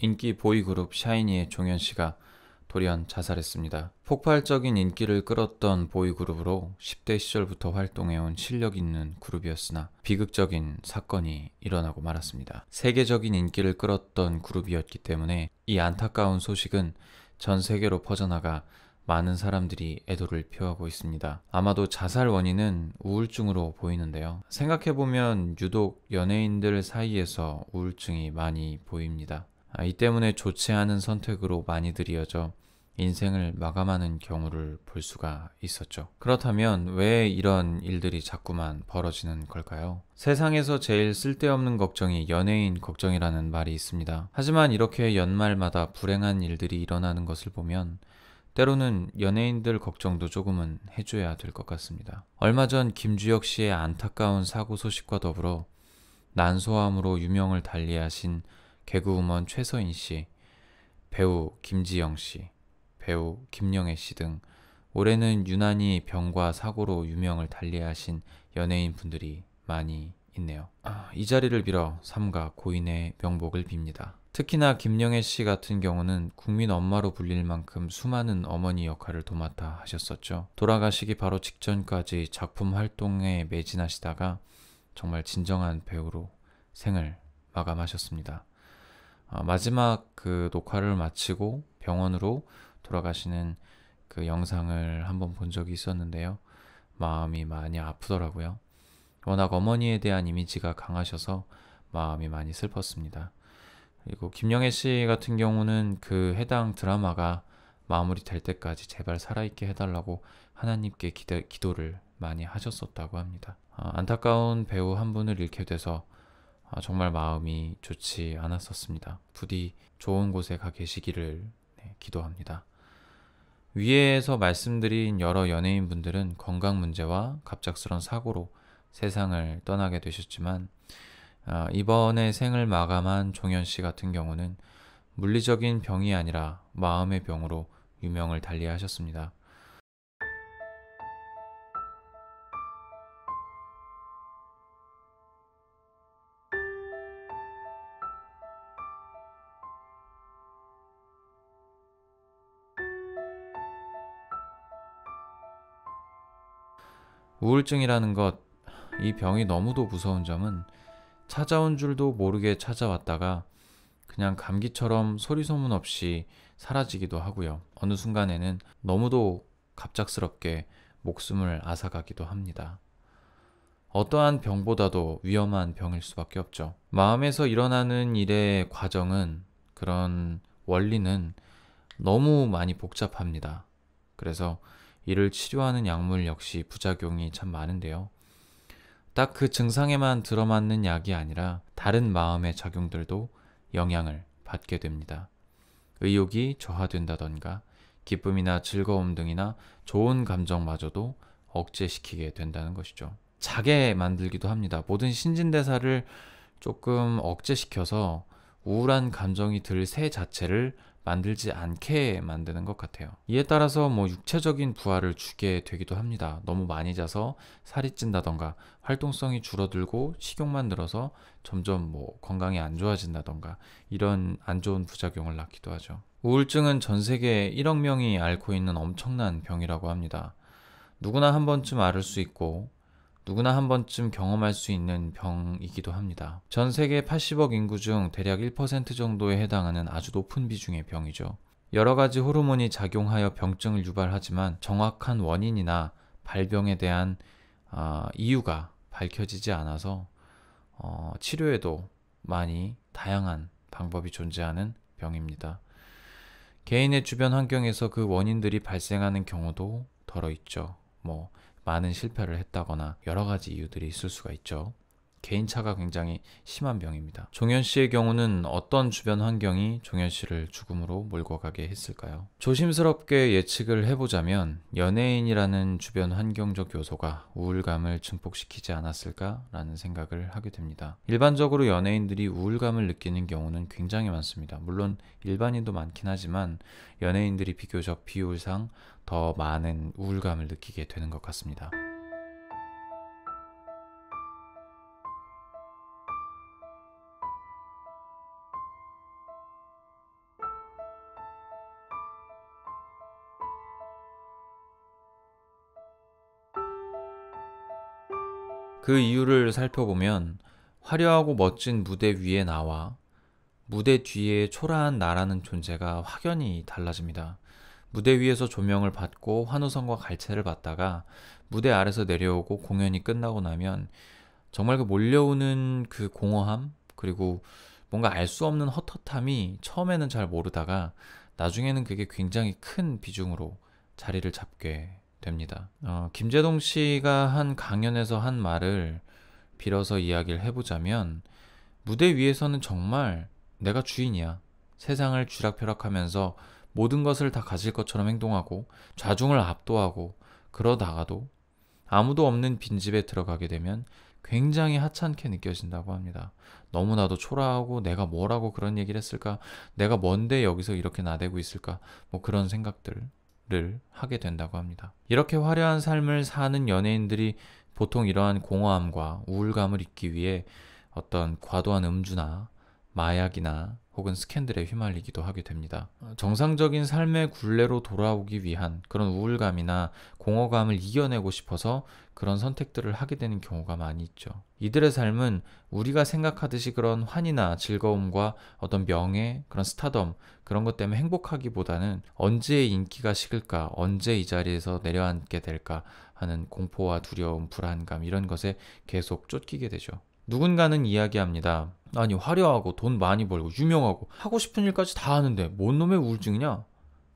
인기 보이그룹 샤이니의 종현 씨가 돌연 자살했습니다. 폭발적인 인기를 끌었던 보이그룹으로 10대 시절부터 활동해온 실력 있는 그룹이었으나 비극적인 사건이 일어나고 말았습니다. 세계적인 인기를 끌었던 그룹이었기 때문에 이 안타까운 소식은 전 세계로 퍼져나가 많은 사람들이 애도를 표하고 있습니다. 아마도 자살 원인은 우울증으로 보이는데요. 생각해보면 유독 연예인들 사이에서 우울증이 많이 보입니다. 아, 이 때문에 좋지 않은 선택으로 많이들 이어져 인생을 마감하는 경우를 볼 수가 있었죠. 그렇다면 왜 이런 일들이 자꾸만 벌어지는 걸까요? 세상에서 제일 쓸데없는 걱정이 연예인 걱정이라는 말이 있습니다. 하지만 이렇게 연말마다 불행한 일들이 일어나는 것을 보면 때로는 연예인들 걱정도 조금은 해줘야 될 것 같습니다. 얼마 전 김주혁 씨의 안타까운 사고 소식과 더불어 난소암으로 유명을 달리하신 개그우먼 최서인 씨, 배우 김지영 씨, 배우 김영애 씨 등 올해는 유난히 병과 사고로 유명을 달리하신 연예인 분들이 많이 있네요. 아, 이 자리를 빌어 삼가 고인의 명복을 빕니다. 특히나 김영애 씨 같은 경우는 국민 엄마로 불릴 만큼 수많은 어머니 역할을 도맡아 하셨었죠. 돌아가시기 바로 직전까지 작품 활동에 매진하시다가 정말 진정한 배우로 생을 마감하셨습니다. 아, 마지막 그 녹화를 마치고 병원으로 돌아가시는 그 영상을 한번 본 적이 있었는데요. 마음이 많이 아프더라고요. 워낙 어머니에 대한 이미지가 강하셔서 마음이 많이 슬펐습니다. 그리고 김영애 씨 같은 경우는 그 해당 드라마가 마무리 될 때까지 제발 살아있게 해달라고 하나님께 기대, 기도를 많이 하셨었다고 합니다. 아, 안타까운 배우 한 분을 잃게 돼서 아, 정말 마음이 좋지 않았었습니다. 부디 좋은 곳에 가 계시기를 네, 기도합니다. 위에서 말씀드린 여러 연예인분들은 건강 문제와 갑작스런 사고로 세상을 떠나게 되셨지만 아, 이번에 생을 마감한 종현 씨 같은 경우는 물리적인 병이 아니라 마음의 병으로 유명을 달리하셨습니다. 우울증이라는 것, 이 병이 너무도 무서운 점은 찾아온 줄도 모르게 찾아왔다가 그냥 감기처럼 소리 소문 없이 사라지기도 하고요. 어느 순간에는 너무도 갑작스럽게 목숨을 앗아가기도 합니다. 어떠한 병보다도 위험한 병일 수밖에 없죠. 마음에서 일어나는 일의 과정은 그런 원리는 너무 많이 복잡합니다. 그래서 이를 치료하는 약물 역시 부작용이 참 많은데요. 딱 그 증상에만 들어맞는 약이 아니라 다른 마음의 작용들도 영향을 받게 됩니다. 의욕이 저하된다던가 기쁨이나 즐거움 등이나 좋은 감정마저도 억제시키게 된다는 것이죠. 자게 만들기도 합니다. 모든 신진대사를 조금 억제시켜서 우울한 감정이 들 새 자체를 만들지 않게 만드는 것 같아요. 이에 따라서 뭐 육체적인 부하를 주게 되기도 합니다. 너무 많이 자서 살이 찐다던가 활동성이 줄어들고 식욕만 늘어서 점점 뭐 건강이 안 좋아진다던가 이런 안 좋은 부작용을 낳기도 하죠. 우울증은 전 세계 1억 명이 앓고 있는 엄청난 병이라고 합니다. 누구나 한 번쯤 앓을 수 있고 누구나 한 번쯤 경험할 수 있는 병이기도 합니다. 전 세계 80억 인구 중 대략 1% 정도에 해당하는 아주 높은 비중의 병이죠. 여러 가지 호르몬이 작용하여 병증을 유발하지만 정확한 원인이나 발병에 대한 어, 이유가 밝혀지지 않아서 어, 치료에도 많이 다양한 방법이 존재하는 병입니다. 개인의 주변 환경에서 그 원인들이 발생하는 경우도 덜어 있죠. 뭐 많은 실패를 했다거나 여러 가지 이유들이 있을 수가 있죠. 개인차가 굉장히 심한 병입니다. 종현 씨의 경우는 어떤 주변 환경이 종현 씨를 죽음으로 몰고 가게 했을까요? 조심스럽게 예측을 해보자면 연예인이라는 주변 환경적 요소가 우울감을 증폭시키지 않았을까라는 생각을 하게 됩니다. 일반적으로 연예인들이 우울감을 느끼는 경우는 굉장히 많습니다. 물론 일반인도 많긴 하지만 연예인들이 비교적 비율상 더 많은 우울감을 느끼게 되는 것 같습니다. 그 이유를 살펴보면 화려하고 멋진 무대 위에 나와 무대 뒤에 초라한 나라는 존재가 확연히 달라집니다. 무대 위에서 조명을 받고 환호성과 갈채를 받다가 무대 아래서 내려오고 공연이 끝나고 나면 정말 그 몰려오는 그 공허함 그리고 뭔가 알 수 없는 헛헛함이 처음에는 잘 모르다가 나중에는 그게 굉장히 큰 비중으로 자리를 잡게 됩니다. 어, 김재동 씨가 한 강연에서 한 말을 빌어서 이야기를 해보자면 무대 위에서는 정말 내가 주인이야. 세상을 쥐락펴락하면서 모든 것을 다 가질 것처럼 행동하고 좌중을 압도하고 그러다가도 아무도 없는 빈집에 들어가게 되면 굉장히 하찮게 느껴진다고 합니다. 너무나도 초라하고 내가 뭐라고 그런 얘기를 했을까? 내가 뭔데 여기서 이렇게 나대고 있을까? 뭐 그런 생각들 을 하게 된다고 합니다. 이렇게 화려한 삶을 사는 연예인들이 보통 이러한 공허함과 우울감을 잊기 위해 어떤 과도한 음주나 마약이나 혹은 스캔들에 휘말리기도 하게 됩니다. 정상적인 삶의 굴레로 돌아오기 위한 그런 우울감이나 공허감을 이겨내고 싶어서 그런 선택들을 하게 되는 경우가 많이 있죠. 이들의 삶은 우리가 생각하듯이 그런 환희나 즐거움과 어떤 명예, 그런 스타덤, 그런 것 때문에 행복하기보다는 언제 인기가 식을까, 언제 이 자리에서 내려앉게 될까 하는 공포와 두려움, 불안감, 이런 것에 계속 쫓기게 되죠. 누군가는 이야기합니다. 아니 화려하고 돈 많이 벌고 유명하고 하고 싶은 일까지 다 하는데 뭔 놈의 우울증이냐?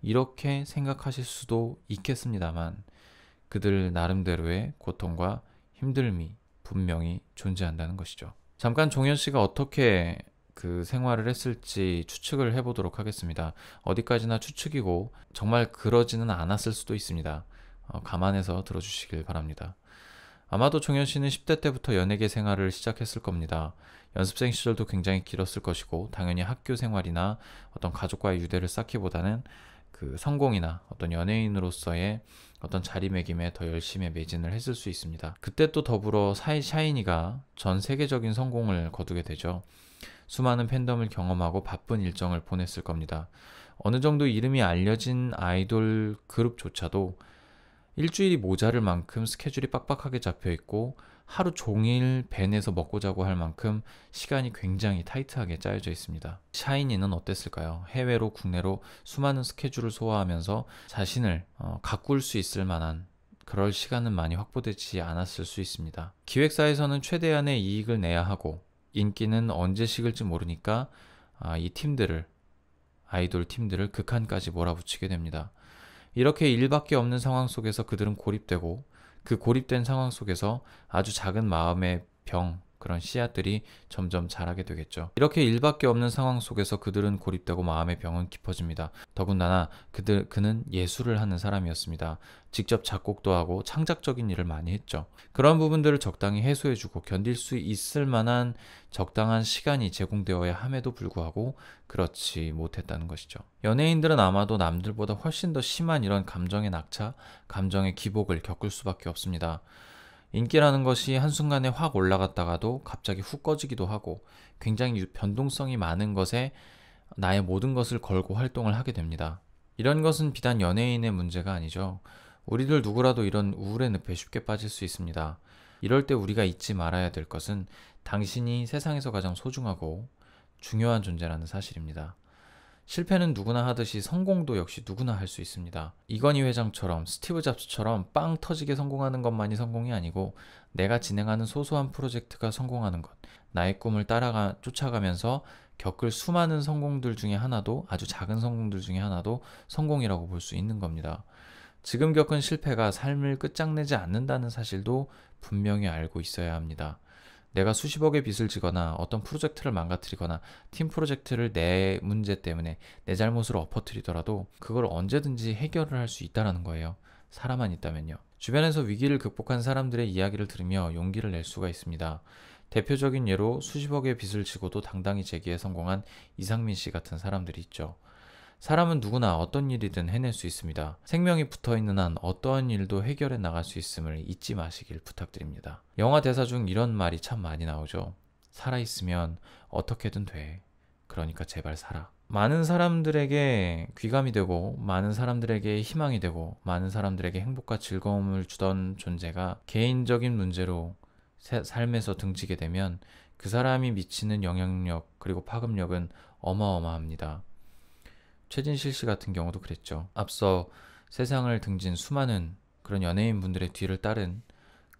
이렇게 생각하실 수도 있겠습니다만 그들 나름대로의 고통과 힘듦이 분명히 존재한다는 것이죠. 잠깐 종현 씨가 어떻게 그 생활을 했을지 추측을 해보도록 하겠습니다. 어디까지나 추측이고 정말 그러지는 않았을 수도 있습니다. 어, 감안해서 들어주시길 바랍니다. 아마도 종현 씨는 10대 때부터 연예계 생활을 시작했을 겁니다. 연습생 시절도 굉장히 길었을 것이고 당연히 학교 생활이나 어떤 가족과의 유대를 쌓기보다는 그 성공이나 어떤 연예인으로서의 어떤 자리매김에 더 열심히 매진을 했을 수 있습니다. 그때 또 더불어 사이 샤이니가 전 세계적인 성공을 거두게 되죠. 수많은 팬덤을 경험하고 바쁜 일정을 보냈을 겁니다. 어느 정도 이름이 알려진 아이돌 그룹조차도 일주일이 모자를 만큼 스케줄이 빡빡하게 잡혀 있고 하루 종일 밴에서 먹고 자고 할 만큼 시간이 굉장히 타이트하게 짜여져 있습니다. 샤이니는 어땠을까요? 해외로 국내로 수많은 스케줄을 소화하면서 자신을 어, 가꿀 수 있을 만한 그럴 시간은 많이 확보되지 않았을 수 있습니다. 기획사에서는 최대한의 이익을 내야 하고 인기는 언제 식을지 모르니까 아, 이 팀들을 아이돌 팀들을 극한까지 몰아붙이게 됩니다. 이렇게 일밖에 없는 상황 속에서 그들은 고립되고 그 고립된 상황 속에서 아주 작은 마음의 병, 그런 씨앗들이 점점 자라게 되겠죠. 이렇게 일밖에 없는 상황 속에서 그들은 고립되고 마음의 병은 깊어집니다. 더군다나 그들 그는 예술을 하는 사람이었습니다. 직접 작곡도 하고 창작적인 일을 많이 했죠. 그런 부분들을 적당히 해소해주고 견딜 수 있을 만한 적당한 시간이 제공되어야 함에도 불구하고 그렇지 못했다는 것이죠. 연예인들은 아마도 남들보다 훨씬 더 심한 이런 감정의 낙차, 감정의 기복을 겪을 수밖에 없습니다. 인기라는 것이 한순간에 확 올라갔다가도 갑자기 훅 꺼지기도 하고 굉장히 변동성이 많은 것에 나의 모든 것을 걸고 활동을 하게 됩니다. 이런 것은 비단 연예인의 문제가 아니죠. 우리들 누구라도 이런 우울의 늪에 쉽게 빠질 수 있습니다. 이럴 때 우리가 잊지 말아야 될 것은 당신이 세상에서 가장 소중하고 중요한 존재라는 사실입니다. 실패는 누구나 하듯이 성공도 역시 누구나 할 수 있습니다. 이건희 회장처럼 스티브 잡스처럼 빵 터지게 성공하는 것만이 성공이 아니고 내가 진행하는 소소한 프로젝트가 성공하는 것, 나의 꿈을 따라가 쫓아가면서 겪을 수많은 성공들 중에 하나도 아주 작은 성공들 중에 하나도 성공이라고 볼 수 있는 겁니다. 지금 겪은 실패가 삶을 끝장내지 않는다는 사실도 분명히 알고 있어야 합니다. 내가 수십억의 빚을 지거나 어떤 프로젝트를 망가뜨리거나 팀 프로젝트를 내 문제 때문에 내 잘못으로 엎어뜨리더라도 그걸 언제든지 해결을 할 수 있다라는 거예요. 사람만 있다면요. 주변에서 위기를 극복한 사람들의 이야기를 들으며 용기를 낼 수가 있습니다. 대표적인 예로 수십억의 빚을 지고도 당당히 재기에 성공한 이상민 씨 같은 사람들이 있죠. 사람은 누구나 어떤 일이든 해낼 수 있습니다. 생명이 붙어 있는 한 어떠한 일도 해결해 나갈 수 있음을 잊지 마시길 부탁드립니다. 영화 대사 중 이런 말이 참 많이 나오죠. 살아있으면 어떻게든 돼. 그러니까 제발 살아. 많은 사람들에게 귀감이 되고, 많은 사람들에게 희망이 되고, 많은 사람들에게 행복과 즐거움을 주던 존재가 개인적인 문제로 세- 삶에서 등지게 되면 그 사람이 미치는 영향력 그리고 파급력은 어마어마합니다. 최진실 씨 같은 경우도 그랬죠. 앞서 세상을 등진 수많은 그런 연예인 분들의 뒤를 따른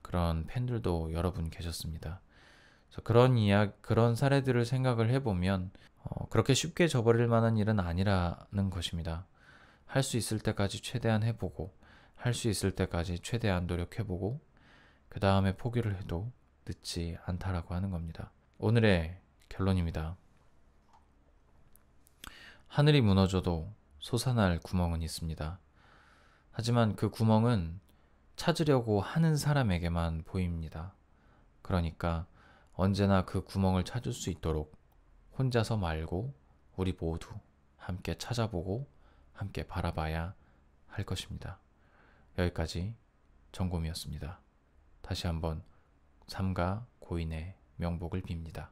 그런 팬들도 여러분 계셨습니다. 그래서 그런 이야 그런 사례들을 생각을 해보면 어, 그렇게 쉽게 저버릴 만한 일은 아니라는 것입니다. 할 수 있을 때까지 최대한 해보고 할 수 있을 때까지 최대한 노력해보고 그 다음에 포기를 해도 늦지 않다라고 하는 겁니다. 오늘의 결론입니다. 하늘이 무너져도 솟아날 구멍은 있습니다. 하지만 그 구멍은 찾으려고 하는 사람에게만 보입니다. 그러니까 언제나 그 구멍을 찾을 수 있도록 혼자서 말고 우리 모두 함께 찾아보고 함께 바라봐야 할 것입니다. 여기까지 정곰이었습니다. 다시 한번 삼가 고인의 명복을 빕니다.